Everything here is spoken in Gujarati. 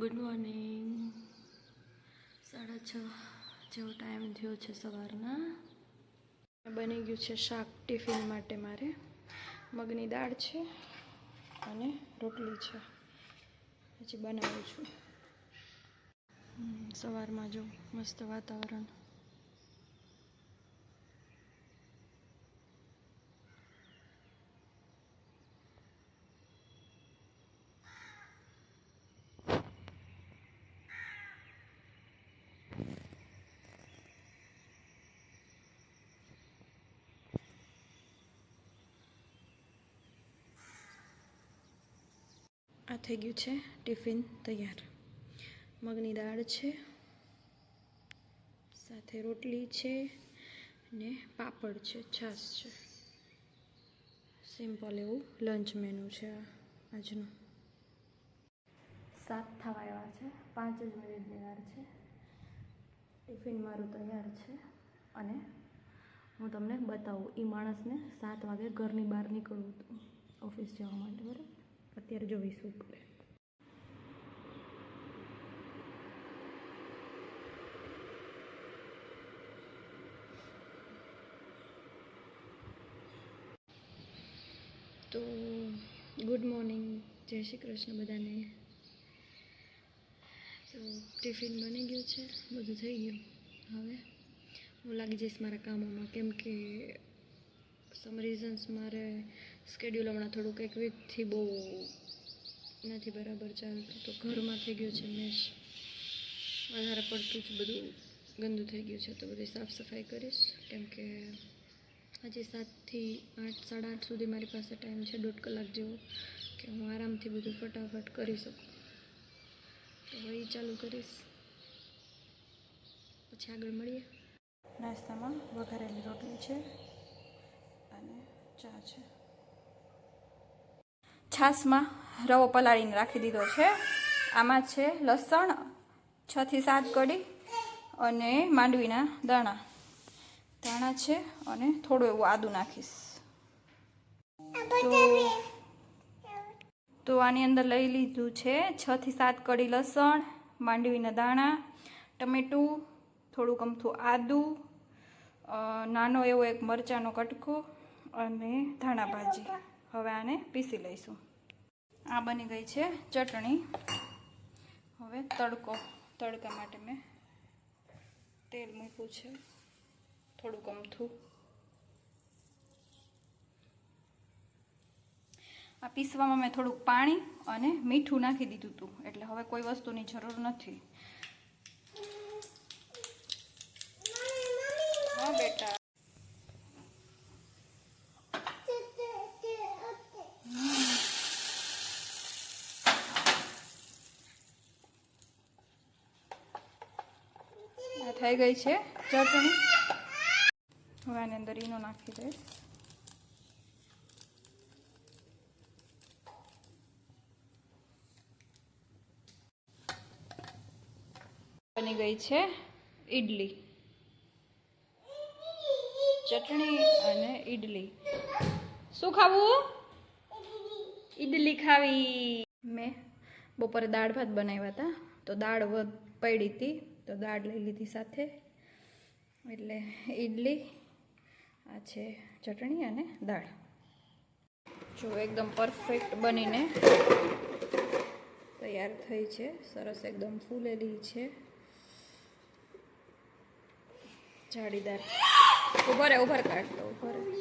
ગુડ મોર્નિંગ સાડા છ જેવો ટાઈમ થયો છે સવારના. બની ગયું છે શાક ટિફિન માટે મારે. મગની દાળ છે અને રોટલી છે. પછી બનાવું છું. સવારમાં જો મસ્ત વાતાવરણ. થઈ ગયું છે. ટિફિન તૈયાર. મગની દાળ છે. સાથે રોટલી છે ને પાપડ છે. છાશ છે. સિમ્પલ એવું લંચ મેનુ છે આજનું. સાત થવા આવ્યા છે. પાંચ જ મિનિટની વાર છે. ટિફિન મારું તૈયાર છે અને હું તમને બતાવું. એ માણસને સાત વાગે ઘરની બહાર નીકળવું હતું. ઓફિસ જવા માટે, બરાબર? અત્યારે જોઈશું કરે તો ગુડ મોર્નિંગ, જય શ્રી કૃષ્ણ બધાને. તો ટિફિન બની ગયું છે, બધું થઈ ગયું. હવે, હું લાગી જઈશ મારા કામોમાં, કેમ કે સમ રીઝન્સ મારે સ્કેડ્યુલ હમણાં થોડુંક એક વીકથી બહુ નથી બરાબર ચાલતું. તો ઘરમાં થઈ ગયું છે મેશ વધારે પડતું જ બધું ગંદુ થઈ ગયું છે. તો બધી સાફ સફાઈ કરીશ. કેમ કે હજી સાતથી આઠ, સાડા આઠ સુધી મારી પાસે ટાઈમ છે દોઢ કલાક જેવો કે હું આરામથી બધું ફટાફટ કરી શકું. તો એ ચાલુ કરીશ. પછી આગળ મળીએ. નાસ્તામાં વઘારેલી રોટલી છે. અને ચા છે. છાશમાં રવો પલાળીને રાખી દીધો છે. આમાં છે લસણ છથી સાત કડી અને માંડવીના દાણા. દાણા છે અને થોડું એવું આદું નાખીશ. તો આની અંદર લઈ લીધું છે છ થી સાત કડી લસણ, માંડવીના દાણા, ટમેટું, થોડુંક અમથું આદું નાનો એવો એક મરચાંનો કટકો અને ધાણા ભાજી. હવે આને પીસી લઈશું. આ બની ગઈ છે ચટણી. હવે તડકો. તડકા માટે મેં તેલ મૂક્યું છે. થોડુંક અમથું. આ પીસવામાં મેં થોડુંક પાણી અને મીઠું નાખી દીધું હતું. એટલે હવે કોઈ વસ્તુની જરૂર નથી. હા, બેટા. થઈ ગઈ છે. ચટણી હવે આની અંદર ઈનો નાખી દઈશ. બની ગઈ છે ઈડલી. ચટણી અને ઈડલી. શું ખાવું? ઈડલી ખાવી. મેં બપોરે દાળ ભાત બનાવ્યા હતા, તો દાળ પડી હતી. તો દાળ લઈ લીધી સાથે. એટલે ઈડલી, આ છે ચટણી અને દાળ. જો એકદમ પરફેક્ટ બનીને તૈયાર થઈ છે. સરસ એકદમ ફૂલેલી છે. જાળીદાર. ઉભરે ઉભર કાઢ તો ઉભરે